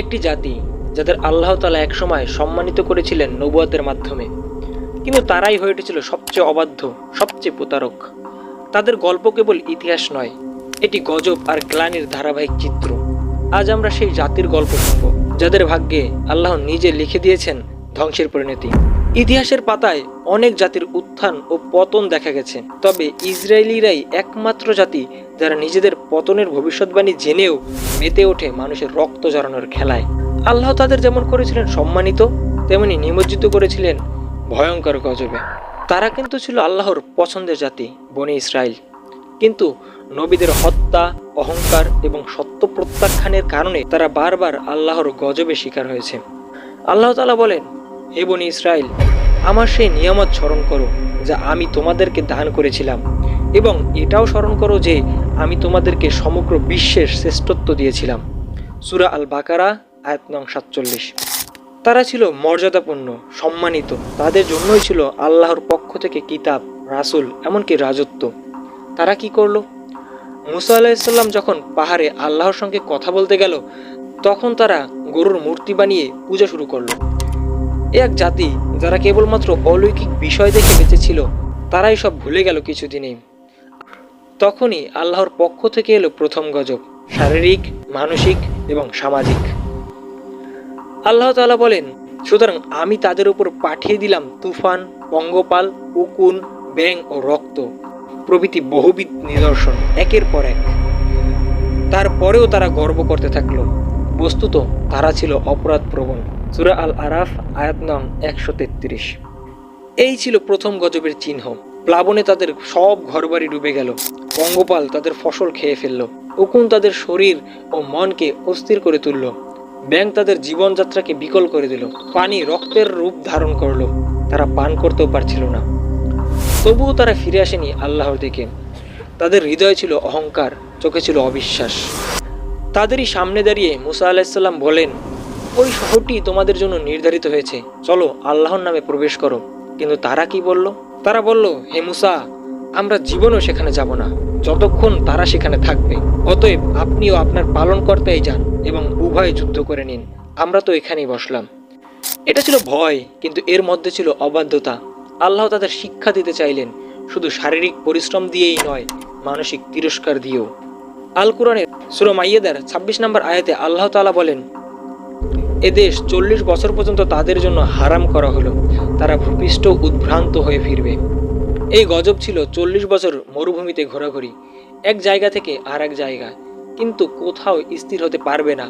একটি জাতি যাদের আল্লাহ তালা একসময় সম্মানিত করেছিলেন নবুয়াতের মাধ্যমে, কিন্তু তারাই হয়ে উঠেছিল সবচেয়ে অবাধ্য, সবচেয়ে প্রতারক। তাদের গল্প কেবল ইতিহাস নয়, এটি গজব আর গ্লানির ধারাবাহিক চিত্র। আজ আমরা সেই জাতির গল্প শুনব, যাদের ভাগ্যে আল্লাহ নিজে লিখে দিয়েছেন ধ্বংসের পরিণতি। ইতিহাসের পাতায় অনেক জাতির উত্থান ও পতন দেখা গেছে। তবে ইসরায়েলিরাই একমাত্র জাতি যারা নিজেদের পতনের ভবিষ্যৎবাণী জেনেও মেতে ওঠে মানুষের রক্ত জড়ানোর খেলায়। আল্লাহ তাদের যেমন করেছিলেন সম্মানিত, তেমনি নিমজ্জিত করেছিলেন ভয়ঙ্কর গজবে। তারা কিন্তু ছিল আল্লাহর পছন্দের জাতি, বনি ইসরায়েল। কিন্তু নবীদের হত্যা, অহংকার এবং সত্য প্রত্যাখ্যানের কারণে তারা বারবার আল্লাহর গজবে শিকার হয়েছে। আল্লাহ তালা বলেন, হে বনি ইসরায়েল আমার সেই নিয়ামত স্মরণ করো, যা আমি তোমাদেরকে দান করেছিলাম। এবং এটাও স্মরণ করো যে আমি তোমাদেরকে সমগ্র বিশ্বের শ্রেষ্ঠত্ব দিয়েছিলাম। সুরা আল বাকারা আয়াত নং সাতচল্লিশ। তারা ছিল মর্যাদাপূর্ণ, সম্মানিত। তাদের জন্যই ছিল আল্লাহর পক্ষ থেকে কিতাব, রাসূল, এমনকি রাজত্ব। তারা কি করল? মুসা আলাহিসাল্লাম যখন পাহাড়ে আল্লাহর সঙ্গে কথা বলতে গেল, তখন তারা গরুর মূর্তি বানিয়ে পূজা শুরু করল। এক জাতি যারা কেবলমাত্র অলৌকিক বিষয় দেখে বেঁচেছিল তারাই সব ভুলে গেল কিছুদিনেই। তখনই আল্লাহর পক্ষ থেকে এলো প্রথম গজব, শারীরিক, মানসিক এবং সামাজিক। আল্লাহ তালা বলেন, সুতরাং আমি তাদের উপর পাঠিয়ে দিলাম তুফান, পঙ্গপাল, উকুন ব্যাং ও রক্ত, প্রভৃতি বহুবিধ নিদর্শন, একের পর এক। তারপরেও তারা গর্ব করতে থাকল। বস্তুত তারা ছিল অপরাধ প্রবণ। সুরা আল আরাফ আয়াত নং একশো তেত্রিশ। এই ছিল প্রথম গজবের চিহ্ন। প্লাবনে তাদের সব ঘরবাড়ি ডুবে গেল। পঙ্গপাল তাদের ফসল খেয়ে ফেলল। উকুন তাদের শরীর ও মনকে অস্থির করে তুলল। ব্যাং তাদের জীবনযাত্রাকে বিকল করে দিল। পানি রক্তের রূপ ধারণ করল। তারা পান করতেও পারছিল না। তবুও তারা ফিরে আসেনি আল্লাহর দিকে। তাদের হৃদয় ছিল অহংকার, চোখে ছিল অবিশ্বাস। তাদেরই সামনে দাঁড়িয়ে মুসা আলাহিসাল্লাম বলেন, ওই শহরটি তোমাদের জন্য নির্ধারিত হয়েছে। চলো আল্লাহর নামে প্রবেশ করো। কিন্তু তারা কি বলল? তারা বলল, হে মুসা, আমরা জীবনও সেখানে যাব না। যতক্ষণ তারা সেখানে থাকবে, অতএব আপনিও আপনার পালন করতেই যান এবং উভয়ে যুদ্ধ করে নিন। আমরা তো এখানেই বসলাম। এটা ছিল ভয়, কিন্তু এর মধ্যে ছিল অবাধ্যতা। আল্লাহ তাদের শিক্ষা দিতে চাইলেন, শুধু শারীরিক পরিশ্রম দিয়েই নয়, মানসিক তিরস্কার দিয়েও। আল কোরআনের সুরা মাইয়েদার ছাব্বিশ নম্বর আয়াতে আল্লাহ তাআলা বলেন এদেশ চল্লিশ বছর পর্যন্ত তাদের জন্য হারাম করা হলো। তারা ভূপিষ্ঠ উদ্ভ্রান্ত হয়ে ফিরবে। এই গজব ছিল চল্লিশ বছর মরুভূমিতে ঘোরাঘুরি, এক জায়গা থেকে আর এক জায়গায় কিন্তু কোথাও স্থির হতে পারবে না।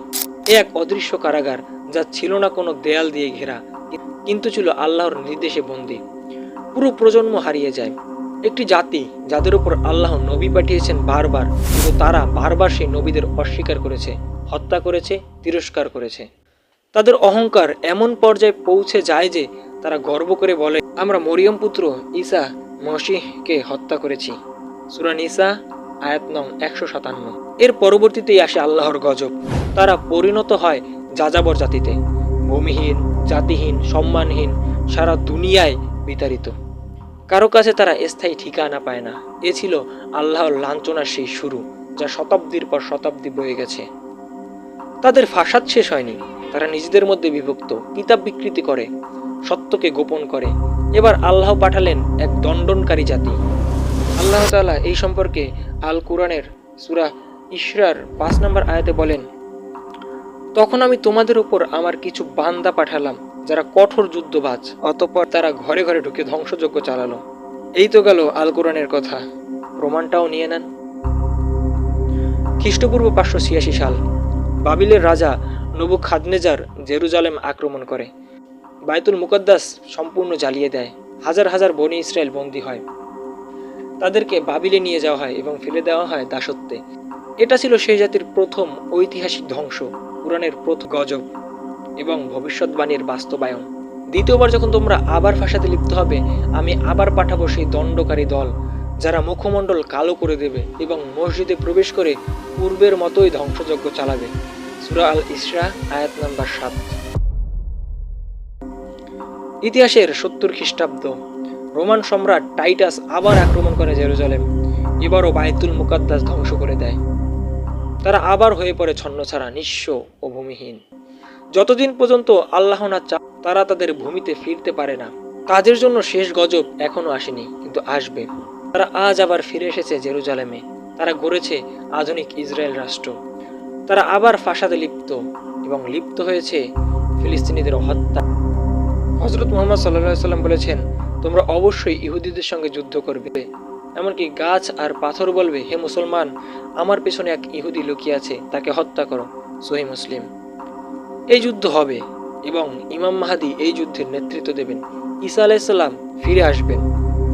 এক অদৃশ্য কারাগার যা ছিল না কোনো দেয়াল দিয়ে ঘেরা, কিন্তু ছিল আল্লাহর নির্দেশে বন্দী। পুরো প্রজন্ম হারিয়ে যায়। একটি জাতি যাদের উপর আল্লাহ নবী পাঠিয়েছেন বারবার, কিন্তু তারা বারবার সেই নবীদের অস্বীকার করেছে, হত্যা করেছে, তিরস্কার করেছে। তাদের অহংকার এমন পর্যায়ে পৌঁছে যায় যে তারা গর্ব করে বলে, আমরা মরিয়ম পুত্র ঈসা মসিহকে হত্যা করেছি। সুরান ঈসা আয়াত নং একশো সাতান্ন। এর পরবর্তীতেই আসে আল্লাহর গজব। তারা পরিণত হয় যাযাবর জাতিতে। ভূমিহীন, জাতিহীন, সম্মানহীন, সারা দুনিয়ায় বিতাড়িত। কারও কাছে তারা স্থায়ী ঠিকানা পায় না। এ ছিল আল্লাহর লাঞ্ছনার সেই শুরু, যা শতাব্দীর পর শতাব্দী বয়ে গেছে। তাদের ফাসাদ শেষ হয়নি, তারা নিজেদের মধ্যে বিভক্ত, কিতাব বিকৃতি করে, সত্যকে গোপন করে। এবার আল্লাহ পাঠালেন এক দণ্ডনকারী জাতি। আল্লাহ তাআলা এই সম্পর্কে আল কোরআনের সুরা ইশরার পাঁচ নম্বর আয়াতে বলেন, তখন আমি তোমাদের উপর আমার কিছু বান্দা পাঠালাম যারা কঠোর যুদ্ধবাজ, অতঃপর তারা ঘরে ঘরে ঢুকে ধ্বংসযজ্ঞ চালালো। এই তো গেল আল কোরআনের কথা। প্রমাণটাও নিয়ে নেন। খ্রিস্টপূর্ব পাঁচশো ছিয়াশি সাল, বাবিলের রাজা নবু খাদনেজার জেরুজালেম আক্রমণ করে। বাইতুল মুকদ্দাস সম্পূর্ণ জ্বালিয়ে দেয়। হাজার হাজার বনি ইসরায়েল বন্দী হয়। তাদেরকে বাবিলে নিয়ে যাওয়া হয় এবং ফেলে দেওয়া হয় দাসত্বে। এটা ছিল সেই জাতির প্রথম ঐতিহাসিক ধ্বংস, কোরআনের প্রথম গজব। এবং ভবিষ্যৎবাণীর বাস্তবায়ন। দ্বিতীয়বার যখন তোমরা আবার ফাঁসাতে লিপ্ত হবে, আমি আবার পাঠাবো সেই দণ্ডকারী দল, যারা মুখমণ্ডল কালো করে দেবে এবং মসজিদে প্রবেশ করে পূর্বের মতোই ধ্বংসযজ্ঞ চালাবে। সুরা আল ইসরা, আয়াত নাম্বার সাত। ইতিহাসের সত্তর খ্রিস্টাব্দ। রোমান সম্রাট টাইটাস আবার আক্রমণ করে জেরুজালেম। এবারও বায়তুল মুকাদ্দাস ধ্বংস করে দেয়। তারা আবার হয়ে পড়ে ছন্নছাড়া, নিঃস্ব ও ভূমিহীন। যতদিন পর্যন্ত আল্লাহ না চা তারা তাদের ভূমিতে ফিরতে পারে না। কাজের জন্য শেষ গজব এখনও আসেনি, কিন্তু আসবে। তারা আজ আবার ফিরে এসেছে জেরুজালেমে। তারা গড়েছে আধুনিক ইসরায়েল রাষ্ট্র। তারা আবার ফাসাদে লিপ্ত এবং লিপ্ত হয়েছে ফিলিস্তিনিদের হত্যা। হজরত মোহাম্মদ সাল্লাহ সাল্লাম বলেছেন, তোমরা অবশ্যই ইহুদিদের সঙ্গে যুদ্ধ করবে। এমনকি গাছ আর পাথর বলবে, হে মুসলমান, আমার পেছনে এক ইহুদি লুকিয়ে আছে, তাকে হত্যা করো সহি মুসলিম। এই যুদ্ধ হবে এবং ইমাম মাহাদি এই যুদ্ধের নেতৃত্ব দেবেন। ঈসা আলাইসাল্লাম ফিরে আসবেন,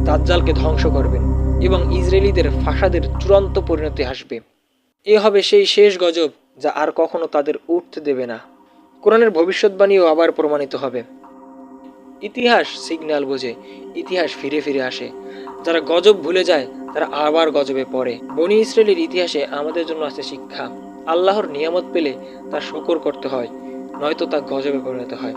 দাজ্জালকে ধ্বংস করবেন এবং ইসরায়েলিদের ফাসাদের চূড়ান্ত পরিণতি আসবে এ হবে সেই শেষ গজব যা আর কখনো তাদের উঠতে দেবে না। কোরআনের ভবিষ্যৎবাণীও আবার প্রমাণিত হবে। ইতিহাস সিগন্যাল বোঝে, ইতিহাস ফিরে ফিরে আসে। যারা গজব ভুলে যায়, তারা আবার গজবে পড়ে। বনি ইসরায়েলের ইতিহাসে আমাদের জন্য আছে শিক্ষা। আল্লাহর নিয়ামত পেলে তা শকর করতে হয়। নয়তো তা গজবে পরিণত হয়।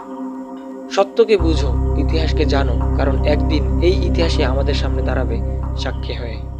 সত্যকে বুঝো, ইতিহাসকে জানো, কারণ একদিন এই ইতিহাসে আমাদের সামনে দাঁড়াবে সাক্ষী হয়ে।